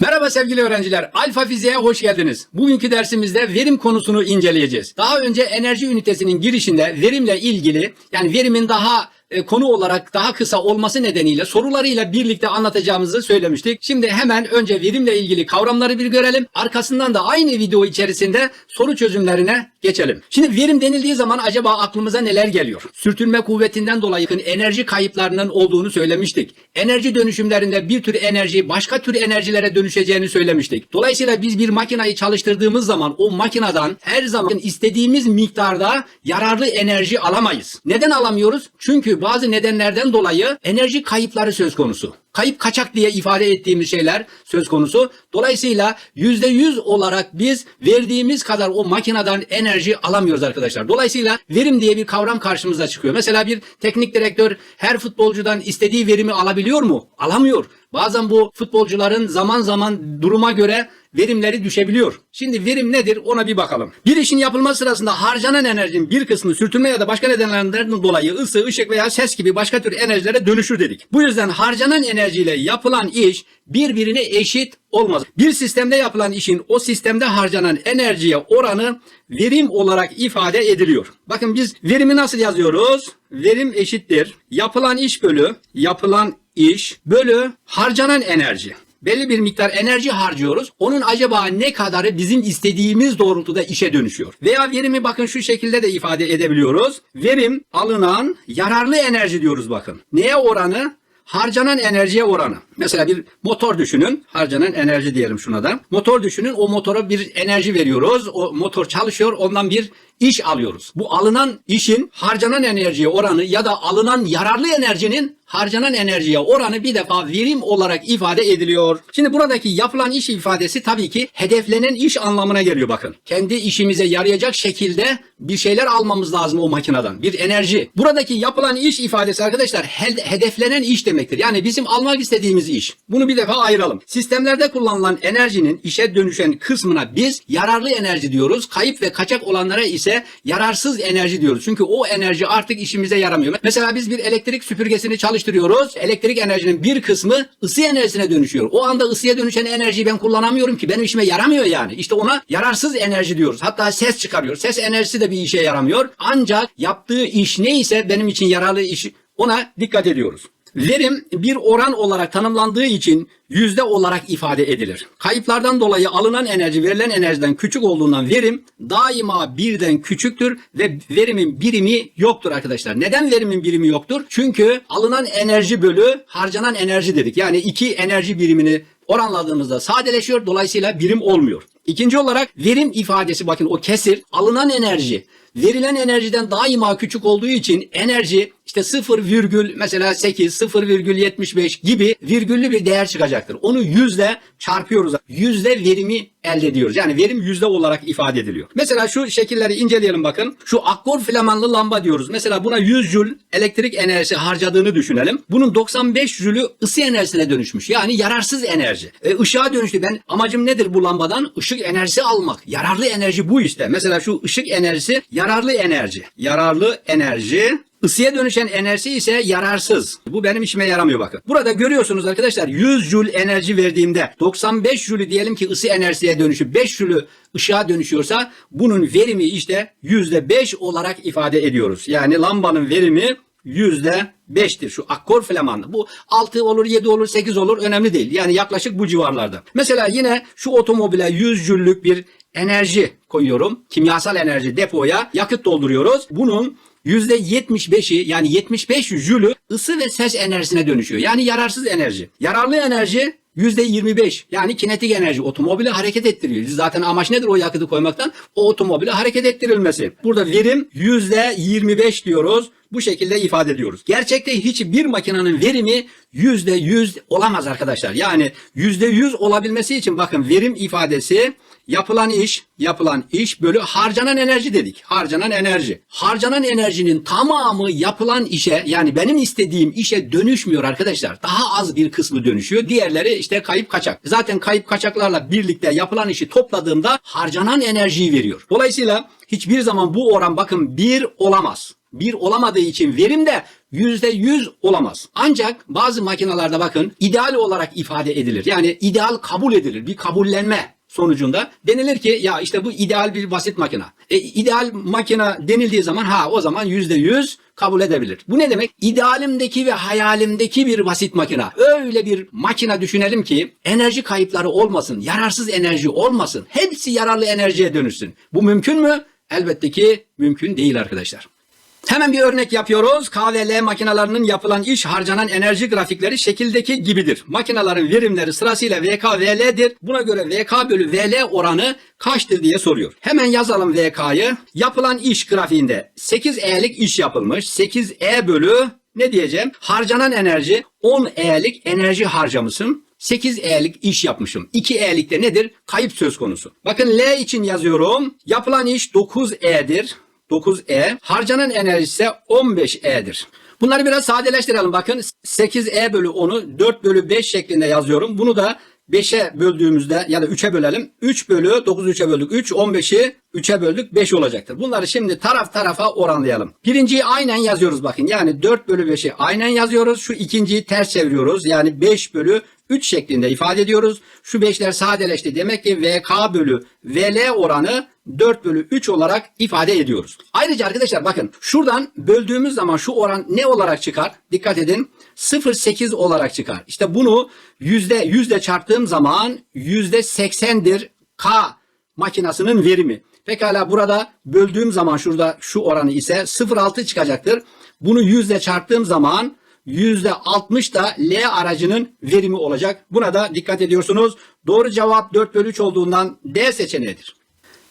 Merhaba sevgili öğrenciler. Alfa Fiziğe hoş geldiniz. Bugünkü dersimizde verim konusunu inceleyeceğiz. Daha önce enerji ünitesinin girişinde verimle ilgili yani verimin daha e, konu olarak daha kısa olması nedeniyle sorularıyla birlikte anlatacağımızı söylemiştik. Şimdi hemen önce verimle ilgili kavramları bir görelim. Arkasından da aynı video içerisinde soru çözümlerine geçelim. Şimdi verim denildiği zaman acaba aklımıza neler geliyor? Sürtünme kuvvetinden dolayı enerji kayıplarının olduğunu söylemiştik. Enerji dönüşümlerinde bir tür enerji başka tür enerjilere dönüşeceğini söylemiştik. Dolayısıyla biz bir makinayı çalıştırdığımız zaman o makineden her zaman istediğimiz miktarda yararlı enerji alamayız. Neden alamıyoruz? Çünkü bazı nedenlerden dolayı enerji kayıpları söz konusu. Kayıp kaçak diye ifade ettiğimiz şeyler söz konusu. Dolayısıyla %100 olarak biz verdiğimiz kadar o makineden enerji alamıyoruz arkadaşlar. Dolayısıyla verim diye bir kavram karşımıza çıkıyor. Mesela bir teknik direktör her futbolcudan istediği verimi alabiliyor mu? Alamıyor. Bazen bu futbolcuların zaman zaman duruma göre verimleri düşebiliyor. Şimdi verim nedir ona bir bakalım. Bir işin yapılması sırasında harcanan enerjinin bir kısmı sürtünme ya da başka nedenlerden dolayı ısı, ışık veya ses gibi başka tür enerjilere dönüşür dedik. Bu yüzden harcanan enerjiyle yapılan iş birbirine eşit olmaz. Bir sistemde yapılan işin o sistemde harcanan enerjiye oranı verim olarak ifade ediliyor. Bakın biz verimi nasıl yazıyoruz? Verim eşittir. Yapılan iş bölü yapılan iş bölü harcanan enerji belli bir miktar enerji harcıyoruz. Onun acaba ne kadarı bizim istediğimiz doğrultuda işe dönüşüyor? Veya verimi bakın şu şekilde de ifade edebiliyoruz. Verim alınan yararlı enerji diyoruz bakın. Neye oranı? Harcanan enerjiye oranı. Mesela bir motor düşünün. Harcanan enerji diyelim şuna da. Motor düşünün. O motora bir enerji veriyoruz. O motor çalışıyor. Ondan bir iş alıyoruz. Bu alınan işin harcanan enerjiye oranı ya da alınan yararlı enerjinin harcanan enerjiye oranı bir defa verim olarak ifade ediliyor. Şimdi buradaki yapılan iş ifadesi tabii ki hedeflenen iş anlamına geliyor bakın. Kendi işimize yarayacak şekilde bir şeyler almamız lazım o makineden. Bir enerji. Buradaki yapılan iş ifadesi arkadaşlar hedeflenen iş demektir. Yani bizim almak istediğimiz iş. Bunu bir defa ayıralım. Sistemlerde kullanılan enerjinin işe dönüşen kısmına biz yararlı enerji diyoruz. Kayıp ve kaçak olanlara ise yararsız enerji diyoruz. Çünkü o enerji artık işimize yaramıyor. Mesela biz bir elektrik süpürgesini çalıştırıyoruz. Elektrik enerjinin bir kısmı ısı enerjisine dönüşüyor. O anda ısıya dönüşen enerjiyi ben kullanamıyorum ki. Benim işime yaramıyor yani. İşte ona yararsız enerji diyoruz. Hatta ses çıkarıyor. Ses enerjisi de bir işe yaramıyor. Ancak yaptığı iş neyse benim için yararlı iş ona dikkat ediyoruz. Verim bir oran olarak tanımlandığı için yüzde olarak ifade edilir. Kayıplardan dolayı alınan enerji verilen enerjiden küçük olduğundan verim daima birden küçüktür ve verimin birimi yoktur arkadaşlar. Neden verimin birimi yoktur? Çünkü alınan enerji bölü harcanan enerji dedik. Yani iki enerji birimini oranladığımızda sadeleşiyor. Dolayısıyla birim olmuyor. İkinci olarak verim ifadesi bakın o kesir alınan enerji verilen enerjiden daima küçük olduğu için enerji işte 0 virgül mesela 8, 0 virgül 75 gibi virgüllü bir değer çıkacaktır. Onu yüzle çarpıyoruz. Yüzde verimi elde ediyoruz. Yani verim yüzde olarak ifade ediliyor. Mesela şu şekilleri inceleyelim bakın. Şu akkor flamanlı lamba diyoruz. Mesela buna 100 jül elektrik enerjisi harcadığını düşünelim. Bunun 95 jülü ısı enerjisine dönüşmüş. Yani yararsız enerji. E, ışığa dönüştü. Ben amacım nedir bu lambadan? Işık enerjisi almak. Yararlı enerji bu işte. Mesela şu ışık enerjisi yararlı enerji. Yararlı enerji Isıya dönüşen enerji ise yararsız. Bu benim işime yaramıyor bakın. Burada görüyorsunuz arkadaşlar 100 jül enerji verdiğimde 95 jülü diyelim ki ısı enerjiye dönüşüp 5 jülü ışığa dönüşüyorsa bunun verimi işte %5 olarak ifade ediyoruz. Yani lambanın verimi yüzde beştir. Şu akkor flamanlı. Bu 6 olur, 7 olur, 8 olur önemli değil. Yani yaklaşık bu civarlarda. Mesela yine şu otomobile 100 jüllük bir enerji koyuyorum. Kimyasal enerji depoya yakıt dolduruyoruz. Bunun %75'i yani 75 jülü ısı ve ses enerjisine dönüşüyor. Yani yararsız enerji. Yararlı enerji %25 yani kinetik enerji otomobili hareket ettiriyor. Zaten amaç nedir o yakıtı koymaktan? O otomobili hareket ettirilmesi. Burada verim %25 diyoruz. Bu şekilde ifade ediyoruz. Gerçekte hiçbir makinenin verimi %100 olamaz arkadaşlar. Yani %100 olabilmesi için bakın verim ifadesi yapılan iş, yapılan iş bölü harcanan enerji dedik. Harcanan enerji. Harcanan enerjinin tamamı yapılan işe yani benim istediğim işe dönüşmüyor arkadaşlar. Daha az bir kısmı dönüşüyor. Diğerleri işte kayıp kaçak. Zaten kayıp kaçaklarla birlikte yapılan işi topladığımda harcanan enerjiyi veriyor. Dolayısıyla hiçbir zaman bu oran bakın bir olamaz. Bir olamadığı için verim de %100 olamaz. Ancak bazı makinalarda bakın ideal olarak ifade edilir. Yani ideal kabul edilir. Bir kabullenme sonucunda denilir ki ya işte bu ideal bir basit makina. E, ideal makina denildiği zaman ha o zaman %100 kabul edebilir. Bu ne demek? İdealimdeki ve hayalimdeki bir basit makina. Öyle bir makina düşünelim ki enerji kayıpları olmasın, yararsız enerji olmasın. Hepsi yararlı enerjiye dönüşsün. Bu mümkün mü? Elbette ki mümkün değil arkadaşlar. Hemen bir örnek yapıyoruz. KVL makinalarının yapılan iş harcanan enerji grafikleri şekildeki gibidir. Makinaların verimleri sırasıyla VK-VL'dir. Buna göre VK bölü VL oranı kaçtır diye soruyor. Hemen yazalım VK'yı. Yapılan iş grafiğinde 8E'lik iş yapılmış. 8E bölü ne diyeceğim? Harcanan enerji 10E'lik enerji harcamışım. 8E'lik iş yapmışım. 2E'lik de nedir? Kayıp söz konusu. Bakın L için yazıyorum. Yapılan iş 9E'dir. 9E. Harcanan enerji ise 15E'dir. Bunları biraz sadeleştirelim. Bakın 8E bölü 10'u 4 bölü 5 şeklinde yazıyorum. Bunu da 5'e böldüğümüzde ya da 3'e bölelim. 3 bölü 9'u 3'e böldük. 3, 15'i 3'e böldük. 5 olacaktır. Bunları şimdi taraf tarafa oranlayalım. Birinciyi aynen yazıyoruz bakın. Yani 4 bölü 5'i aynen yazıyoruz. Şu ikinciyi ters çeviriyoruz. Yani 5 bölü 3 şeklinde ifade ediyoruz. Şu 5'ler sadeleşti. Demek ki VK bölü VL oranı 4 bölü 3 olarak ifade ediyoruz. Ayrıca arkadaşlar bakın şuradan böldüğümüz zaman şu oran ne olarak çıkar? Dikkat edin 0.8 olarak çıkar. İşte bunu yüzde yüzde çarptığım zaman yüzde 80'dir K makinasının verimi. Pekala burada böldüğüm zaman şurada şu oranı ise 0.6 çıkacaktır. Bunu yüzde çarptığım zaman %60 da L aracının verimi olacak. Buna da dikkat ediyorsunuz. Doğru cevap 4 bölü 3 olduğundan D seçeneğidir.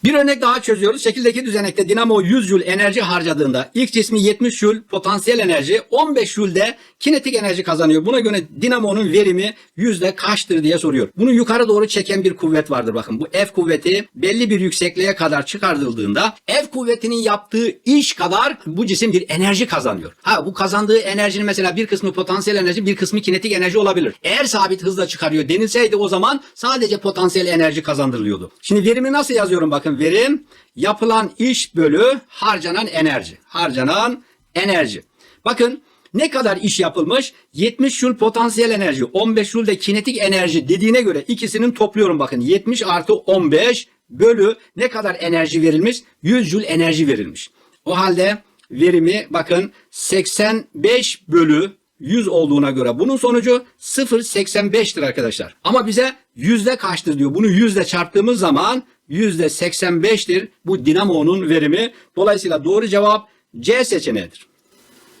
Bir örnek daha çözüyoruz. Şekildeki düzenekte dinamo 100 Joule enerji harcadığında ilk cismi 70 Joule potansiyel enerji 15 Joule'de kinetik enerji kazanıyor. Buna göre dinamonun verimi yüzde kaçtır diye soruyor. Bunu yukarı doğru çeken bir kuvvet vardır bakın. Bu F kuvveti belli bir yüksekliğe kadar çıkartıldığında F kuvvetinin yaptığı iş kadar bu cisim bir enerji kazanıyor. Ha bu kazandığı enerjinin mesela bir kısmı potansiyel enerji bir kısmı kinetik enerji olabilir. Eğer sabit hızla çıkarıyor denilseydi o zaman sadece potansiyel enerji kazandırılıyordu. Şimdi verimi nasıl yazıyorum bakın verim yapılan iş bölü harcanan enerji. Harcanan enerji. Bakın ne kadar iş yapılmış? 70 Joule potansiyel enerji, 15 Joule de kinetik enerji dediğine göre ikisinin topluyorum bakın. 70 artı 15 bölü ne kadar enerji verilmiş? 100 Joule enerji verilmiş. O halde verimi bakın 85 bölü 100 olduğuna göre bunun sonucu 0.85'tir arkadaşlar. Ama bize yüzde kaçtır diyor. Bunu yüzde çarptığımız zaman 85'tir bu dinamonun verimi. Dolayısıyla doğru cevap C seçeneğidir.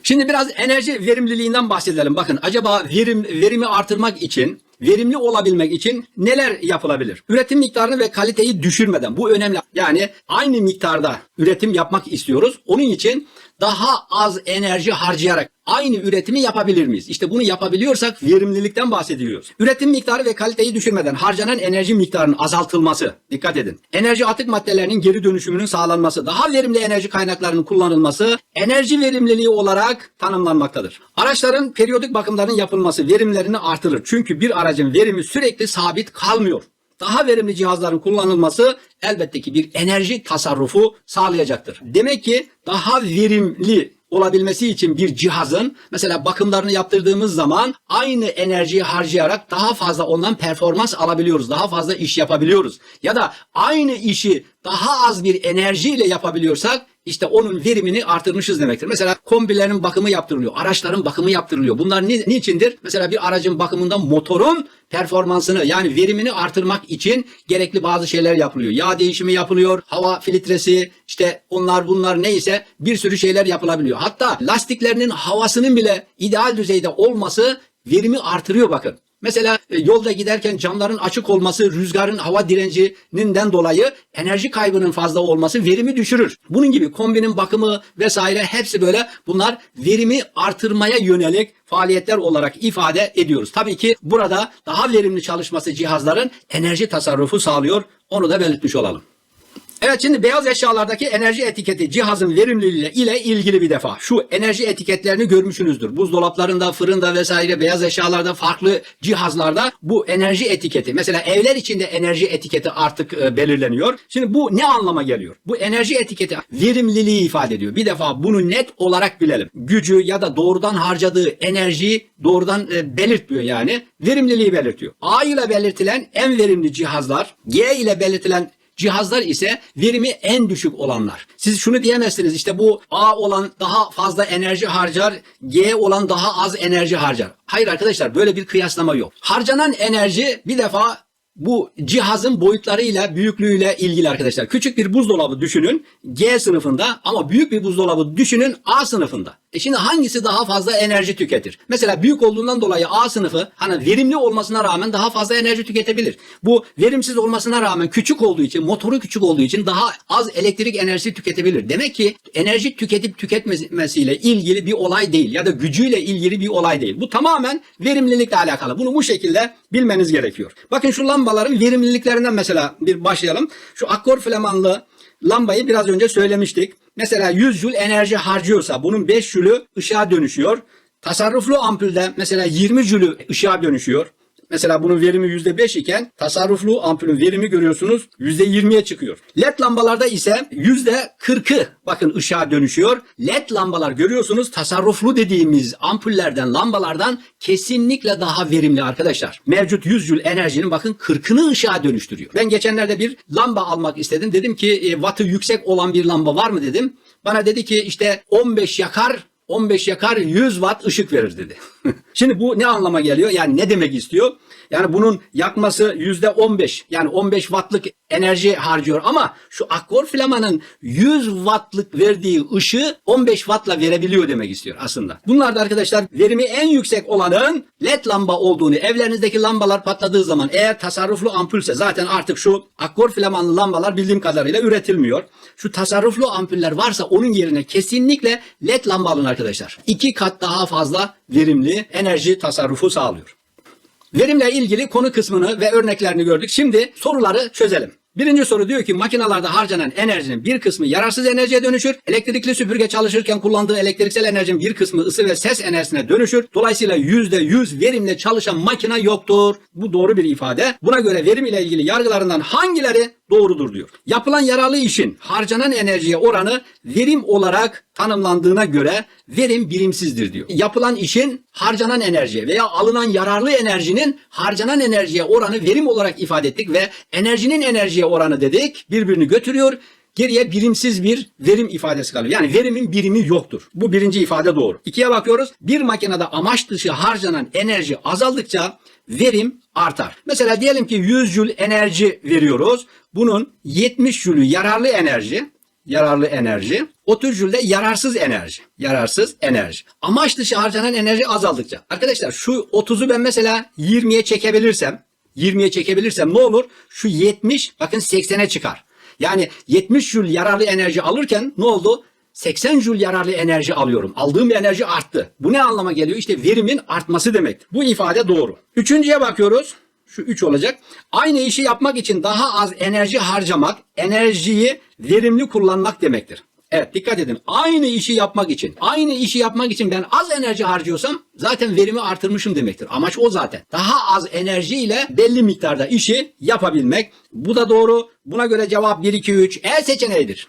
Şimdi biraz enerji verimliliğinden bahsedelim. Bakın acaba verim verimi artırmak için verimli olabilmek için neler yapılabilir? Üretim miktarını ve kaliteyi düşürmeden bu önemli. Yani aynı miktarda üretim yapmak istiyoruz. Onun için daha az enerji harcayarak aynı üretimi yapabilir miyiz? İşte bunu yapabiliyorsak verimlilikten bahsediliyoruz. Üretim miktarı ve kaliteyi düşürmeden harcanan enerji miktarının azaltılması. Dikkat edin. Enerji atık maddelerinin geri dönüşümünün sağlanması, daha verimli enerji kaynaklarının kullanılması enerji verimliliği olarak tanımlanmaktadır. Araçların periyodik bakımların yapılması verimlerini artırır. Çünkü bir aracın verimi sürekli sabit kalmıyor daha verimli cihazların kullanılması elbette ki bir enerji tasarrufu sağlayacaktır. Demek ki daha verimli olabilmesi için bir cihazın mesela bakımlarını yaptırdığımız zaman aynı enerjiyi harcayarak daha fazla ondan performans alabiliyoruz. Daha fazla iş yapabiliyoruz. Ya da aynı işi daha az bir enerjiyle yapabiliyorsak işte onun verimini artırmışız demektir. Mesela kombilerin bakımı yaptırılıyor. Araçların bakımı yaptırılıyor. Bunlar ni, niçindir? Mesela bir aracın bakımında motorun performansını yani verimini artırmak için gerekli bazı şeyler yapılıyor. Yağ değişimi yapılıyor, hava filtresi, işte onlar bunlar neyse bir sürü şeyler yapılabiliyor. Hatta lastiklerinin havasının bile ideal düzeyde olması verimi artırıyor bakın. Mesela e, yolda giderken camların açık olması, rüzgarın hava direncinden dolayı enerji kaybının fazla olması verimi düşürür. Bunun gibi kombinin bakımı vesaire hepsi böyle bunlar verimi artırmaya yönelik faaliyetler olarak ifade ediyoruz. Tabii ki burada daha verimli çalışması cihazların enerji tasarrufu sağlıyor. Onu da belirtmiş olalım. Evet şimdi beyaz eşyalardaki enerji etiketi cihazın verimliliği ile ilgili bir defa. Şu enerji etiketlerini görmüşsünüzdür. Buzdolaplarında, fırında vesaire beyaz eşyalarda, farklı cihazlarda bu enerji etiketi. Mesela evler içinde enerji etiketi artık e, belirleniyor. Şimdi bu ne anlama geliyor? Bu enerji etiketi verimliliği ifade ediyor. Bir defa bunu net olarak bilelim. Gücü ya da doğrudan harcadığı enerjiyi doğrudan e, belirtmiyor yani. Verimliliği belirtiyor. A ile belirtilen en verimli cihazlar, G ile belirtilen Cihazlar ise verimi en düşük olanlar. Siz şunu diyemezsiniz işte bu A olan daha fazla enerji harcar, G olan daha az enerji harcar. Hayır arkadaşlar böyle bir kıyaslama yok. Harcanan enerji bir defa bu cihazın boyutlarıyla, büyüklüğüyle ilgili arkadaşlar. Küçük bir buzdolabı düşünün G sınıfında ama büyük bir buzdolabı düşünün A sınıfında. E şimdi hangisi daha fazla enerji tüketir? Mesela büyük olduğundan dolayı A sınıfı hani verimli olmasına rağmen daha fazla enerji tüketebilir. Bu verimsiz olmasına rağmen küçük olduğu için, motoru küçük olduğu için daha az elektrik enerjisi tüketebilir. Demek ki enerji tüketip tüketmesiyle ilgili bir olay değil ya da gücüyle ilgili bir olay değil. Bu tamamen verimlilikle alakalı. Bunu bu şekilde bilmeniz gerekiyor. Bakın şu lambaların verimliliklerinden mesela bir başlayalım. Şu akkor flamanlı lambayı biraz önce söylemiştik. Mesela 100 jül enerji harcıyorsa bunun 5 jülü ışığa dönüşüyor. Tasarruflu ampulde mesela 20 jülü ışığa dönüşüyor. Mesela bunun verimi %5 iken tasarruflu ampulün verimi görüyorsunuz %20'ye çıkıyor. LED lambalarda ise %40'ı bakın ışığa dönüşüyor. LED lambalar görüyorsunuz tasarruflu dediğimiz ampullerden lambalardan kesinlikle daha verimli arkadaşlar. Mevcut 100 jül enerjinin bakın 40'ını ışığa dönüştürüyor. Ben geçenlerde bir lamba almak istedim. Dedim ki e, wattı yüksek olan bir lamba var mı dedim. Bana dedi ki işte 15 yakar 15 yakar 100 watt ışık verir dedi. Şimdi bu ne anlama geliyor? Yani ne demek istiyor? Yani bunun yakması yüzde 15 yani 15 wattlık enerji harcıyor ama şu akkor flamanın 100 wattlık verdiği ışığı 15 wattla verebiliyor demek istiyor aslında. Bunlar da arkadaşlar verimi en yüksek olanın led lamba olduğunu evlerinizdeki lambalar patladığı zaman eğer tasarruflu ampulse zaten artık şu akkor flamanlı lambalar bildiğim kadarıyla üretilmiyor. Şu tasarruflu ampuller varsa onun yerine kesinlikle led lamba alın arkadaşlar. İki kat daha fazla verimli enerji tasarrufu sağlıyor. Verimle ilgili konu kısmını ve örneklerini gördük. Şimdi soruları çözelim. Birinci soru diyor ki makinalarda harcanan enerjinin bir kısmı yararsız enerjiye dönüşür. Elektrikli süpürge çalışırken kullandığı elektriksel enerjinin bir kısmı ısı ve ses enerjisine dönüşür. Dolayısıyla %100 verimle çalışan makina yoktur. Bu doğru bir ifade. Buna göre verim ile ilgili yargılarından hangileri doğrudur diyor. Yapılan yararlı işin harcanan enerjiye oranı verim olarak tanımlandığına göre verim birimsizdir diyor. Yapılan işin harcanan enerjiye veya alınan yararlı enerjinin harcanan enerjiye oranı verim olarak ifade ettik ve enerjinin enerjiye oranı dedik birbirini götürüyor. Geriye birimsiz bir verim ifadesi kalıyor. Yani verimin birimi yoktur. Bu birinci ifade doğru. İkiye bakıyoruz. Bir makinede amaç dışı harcanan enerji azaldıkça verim artar. Mesela diyelim ki 100 jül enerji veriyoruz. Bunun 70 jülü yararlı enerji, yararlı enerji, 30 jül de yararsız enerji, yararsız enerji. Amaç dışı harcanan enerji azaldıkça. Arkadaşlar şu 30'u ben mesela 20'ye çekebilirsem, 20'ye çekebilirsem ne olur? Şu 70 bakın 80'e çıkar. Yani 70 jül yararlı enerji alırken ne oldu? 80 jül yararlı enerji alıyorum. Aldığım enerji arttı. Bu ne anlama geliyor? İşte verimin artması demek. Bu ifade doğru. Üçüncüye bakıyoruz. Şu 3 olacak. Aynı işi yapmak için daha az enerji harcamak, enerjiyi verimli kullanmak demektir. Evet dikkat edin. Aynı işi yapmak için, aynı işi yapmak için ben az enerji harcıyorsam zaten verimi artırmışım demektir. Amaç o zaten. Daha az enerjiyle belli miktarda işi yapabilmek. Bu da doğru. Buna göre cevap 1 2 3 E seçeneğidir.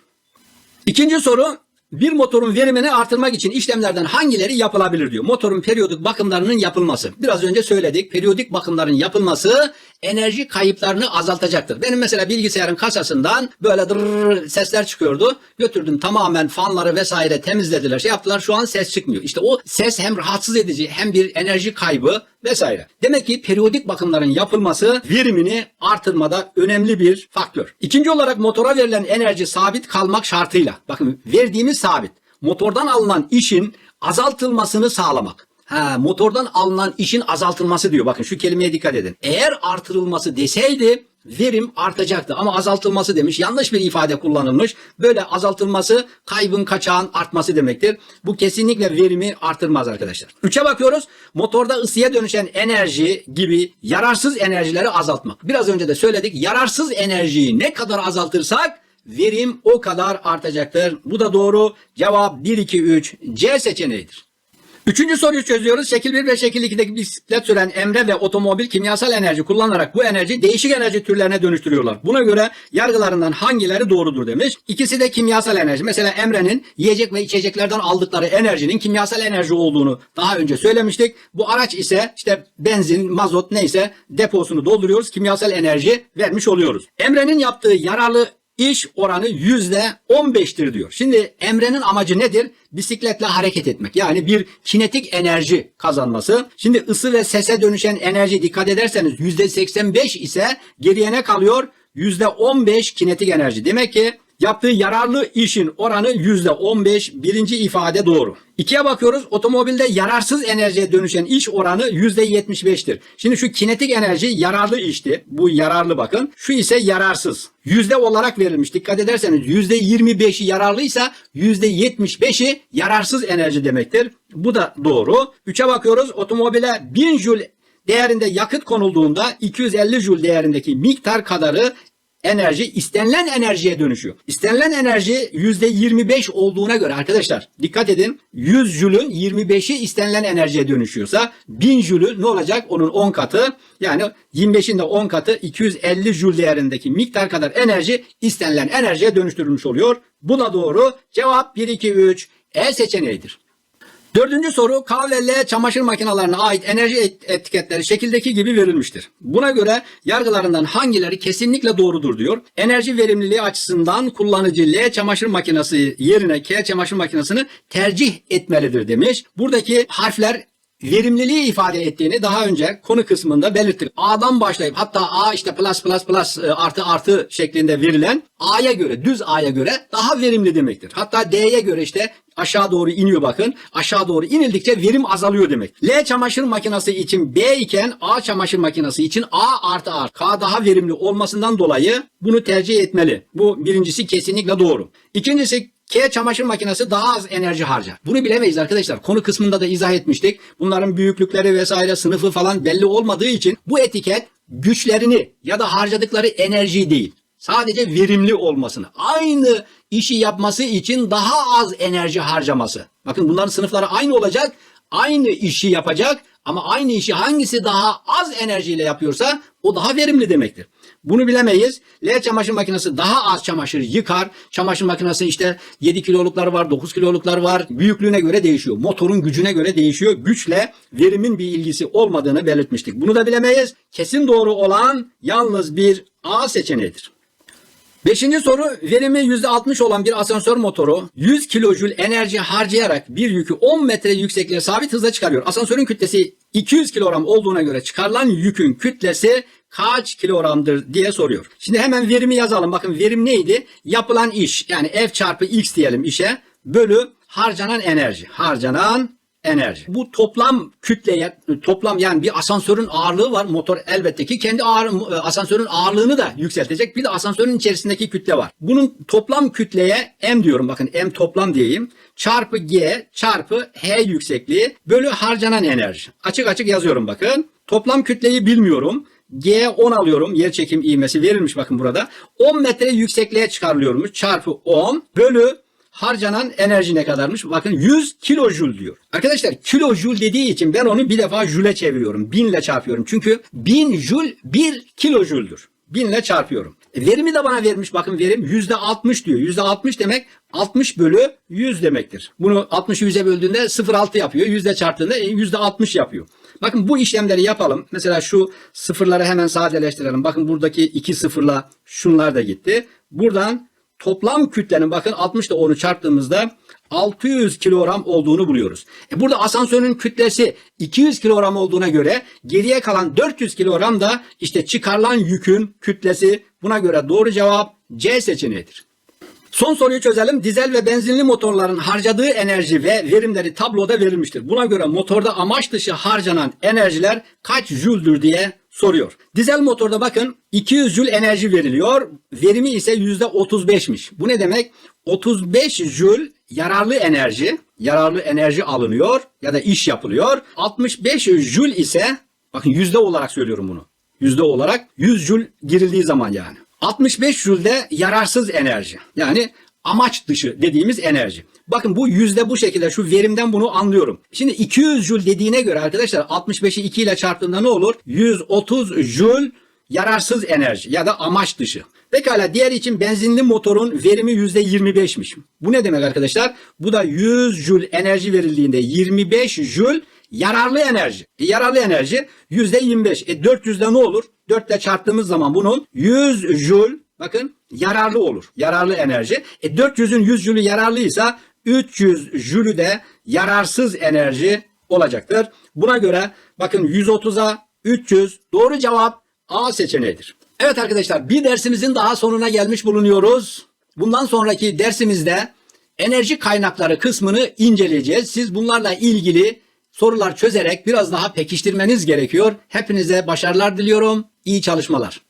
İkinci soru bir motorun verimini artırmak için işlemlerden hangileri yapılabilir diyor. Motorun periyodik bakımlarının yapılması. Biraz önce söyledik. Periyodik bakımların yapılması enerji kayıplarını azaltacaktır. Benim mesela bilgisayarın kasasından böyle dırrrr sesler çıkıyordu. Götürdüm tamamen fanları vesaire temizlediler. Şey yaptılar şu an ses çıkmıyor. İşte o ses hem rahatsız edici hem bir enerji kaybı vesaire. Demek ki periyodik bakımların yapılması verimini artırmada önemli bir faktör. İkinci olarak motora verilen enerji sabit kalmak şartıyla. Bakın verdiğimiz sabit. Motordan alınan işin azaltılmasını sağlamak. Ha, motordan alınan işin azaltılması diyor. Bakın şu kelimeye dikkat edin. Eğer artırılması deseydi verim artacaktı ama azaltılması demiş. Yanlış bir ifade kullanılmış. Böyle azaltılması kaybın kaçağın artması demektir. Bu kesinlikle verimi artırmaz arkadaşlar. Üçe bakıyoruz. Motorda ısıya dönüşen enerji gibi yararsız enerjileri azaltmak. Biraz önce de söyledik. Yararsız enerjiyi ne kadar azaltırsak verim o kadar artacaktır. Bu da doğru. Cevap 1, 2, 3 C seçeneğidir. Üçüncü soruyu çözüyoruz. Şekil 1 ve şekil 2'deki bisiklet süren Emre ve otomobil kimyasal enerji kullanarak bu enerji değişik enerji türlerine dönüştürüyorlar. Buna göre yargılarından hangileri doğrudur demiş. İkisi de kimyasal enerji. Mesela Emre'nin yiyecek ve içeceklerden aldıkları enerjinin kimyasal enerji olduğunu daha önce söylemiştik. Bu araç ise işte benzin, mazot neyse deposunu dolduruyoruz. Kimyasal enerji vermiş oluyoruz. Emre'nin yaptığı yararlı iş oranı yüzde 15'tir diyor. Şimdi Emre'nin amacı nedir? Bisikletle hareket etmek. Yani bir kinetik enerji kazanması. Şimdi ısı ve sese dönüşen enerji dikkat ederseniz yüzde 85 ise geriye ne kalıyor? Yüzde 15 kinetik enerji. Demek ki Yaptığı yararlı işin oranı %15 birinci ifade doğru. İkiye bakıyoruz otomobilde yararsız enerjiye dönüşen iş oranı %75'tir. Şimdi şu kinetik enerji yararlı işti. Bu yararlı bakın. Şu ise yararsız. Yüzde olarak verilmiş. Dikkat ederseniz %25'i yararlıysa %75'i yararsız enerji demektir. Bu da doğru. Üçe bakıyoruz otomobile 1000 jül değerinde yakıt konulduğunda 250 jül değerindeki miktar kadarı enerji istenilen enerjiye dönüşüyor. İstenilen enerji %25 olduğuna göre arkadaşlar dikkat edin 100 jülün 25'i istenilen enerjiye dönüşüyorsa 1000 jülü ne olacak? Onun 10 katı yani 25'in de 10 katı 250 jül değerindeki miktar kadar enerji istenilen enerjiye dönüştürülmüş oluyor. Bu da doğru. Cevap 1 2 3 E seçeneğidir. Dördüncü soru K ve L çamaşır makinelerine ait enerji et- etiketleri şekildeki gibi verilmiştir. Buna göre yargılarından hangileri kesinlikle doğrudur diyor. Enerji verimliliği açısından kullanıcı L çamaşır makinesi yerine K çamaşır makinesini tercih etmelidir demiş. Buradaki harfler verimliliği ifade ettiğini daha önce konu kısmında belirttik. A'dan başlayıp hatta A işte plus plus plus e, artı artı şeklinde verilen A'ya göre düz A'ya göre daha verimli demektir. Hatta D'ye göre işte aşağı doğru iniyor bakın. Aşağı doğru inildikçe verim azalıyor demek. L çamaşır makinesi için B iken A çamaşır makinesi için A artı A. K daha verimli olmasından dolayı bunu tercih etmeli. Bu birincisi kesinlikle doğru. İkincisi K çamaşır makinesi daha az enerji harcar. Bunu bilemeyiz arkadaşlar. Konu kısmında da izah etmiştik. Bunların büyüklükleri vesaire sınıfı falan belli olmadığı için bu etiket güçlerini ya da harcadıkları enerjiyi değil. Sadece verimli olmasını. Aynı işi yapması için daha az enerji harcaması. Bakın bunların sınıfları aynı olacak. Aynı işi yapacak ama aynı işi hangisi daha az enerjiyle yapıyorsa o daha verimli demektir. Bunu bilemeyiz. L çamaşır makinesi daha az çamaşır yıkar. Çamaşır makinesi işte 7 kiloluklar var, 9 kiloluklar var. Büyüklüğüne göre değişiyor. Motorun gücüne göre değişiyor. Güçle verimin bir ilgisi olmadığını belirtmiştik. Bunu da bilemeyiz. Kesin doğru olan yalnız bir A seçeneğidir. Beşinci soru verimi %60 olan bir asansör motoru 100 kilojül enerji harcayarak bir yükü 10 metre yüksekliğe sabit hızla çıkarıyor. Asansörün kütlesi 200 kilogram olduğuna göre çıkarılan yükün kütlesi kaç kilogramdır diye soruyor. Şimdi hemen verimi yazalım. Bakın verim neydi? Yapılan iş yani F çarpı X diyelim işe bölü harcanan enerji. Harcanan enerji. Bu toplam kütleye toplam yani bir asansörün ağırlığı var. Motor elbette ki kendi ağır, asansörün ağırlığını da yükseltecek. Bir de asansörün içerisindeki kütle var. Bunun toplam kütleye M diyorum bakın M toplam diyeyim. Çarpı G çarpı H yüksekliği bölü harcanan enerji. Açık açık yazıyorum bakın. Toplam kütleyi bilmiyorum. G 10 alıyorum. Yer çekim ivmesi verilmiş bakın burada. 10 metre yüksekliğe çıkarılıyormuş. Çarpı 10 bölü harcanan enerji ne kadarmış? Bakın 100 kilojül diyor. Arkadaşlar kilojül dediği için ben onu bir defa jüle çeviriyorum. 1000 ile çarpıyorum. Çünkü 1000 jül 1 kilojüldür. 1000 ile çarpıyorum. E, verimi de bana vermiş. Bakın verim %60 diyor. %60 demek 60 bölü 100 demektir. Bunu 60'ı 100'e böldüğünde 0,6 yapıyor. Yüzde çarptığında e, %60 yapıyor. Bakın bu işlemleri yapalım. Mesela şu sıfırları hemen sadeleştirelim. Bakın buradaki iki sıfırla şunlar da gitti. Buradan toplam kütlenin bakın 60 ile 10'u çarptığımızda 600 kilogram olduğunu buluyoruz. E burada asansörün kütlesi 200 kilogram olduğuna göre geriye kalan 400 kilogram da işte çıkarılan yükün kütlesi. Buna göre doğru cevap C seçeneğidir. Son soruyu çözelim. Dizel ve benzinli motorların harcadığı enerji ve verimleri tabloda verilmiştir. Buna göre motorda amaç dışı harcanan enerjiler kaç jüldür diye soruyor. Dizel motorda bakın 200 jül enerji veriliyor. Verimi ise %35'miş. Bu ne demek? 35 jül yararlı enerji, yararlı enerji alınıyor ya da iş yapılıyor. 65 jül ise bakın yüzde olarak söylüyorum bunu. Yüzde olarak 100 jül girildiği zaman yani. 65 Joule de yararsız enerji. Yani amaç dışı dediğimiz enerji. Bakın bu yüzde bu şekilde şu verimden bunu anlıyorum. Şimdi 200 Joule dediğine göre arkadaşlar 65'i 2 ile çarptığında ne olur? 130 Joule yararsız enerji ya da amaç dışı. Pekala diğer için benzinli motorun verimi %25'miş. Bu ne demek arkadaşlar? Bu da 100 Joule enerji verildiğinde 25 Joule yararlı enerji. E, yararlı enerji %25. E 400'de ne olur? 4 ile çarptığımız zaman bunun 100 Joule bakın yararlı olur. Yararlı enerji. E 400'ün 100 Joule'ü yararlıysa 300 Joule'ü de yararsız enerji olacaktır. Buna göre bakın 130'a 300 doğru cevap A seçeneğidir. Evet arkadaşlar bir dersimizin daha sonuna gelmiş bulunuyoruz. Bundan sonraki dersimizde enerji kaynakları kısmını inceleyeceğiz. Siz bunlarla ilgili sorular çözerek biraz daha pekiştirmeniz gerekiyor. Hepinize başarılar diliyorum. İyi çalışmalar.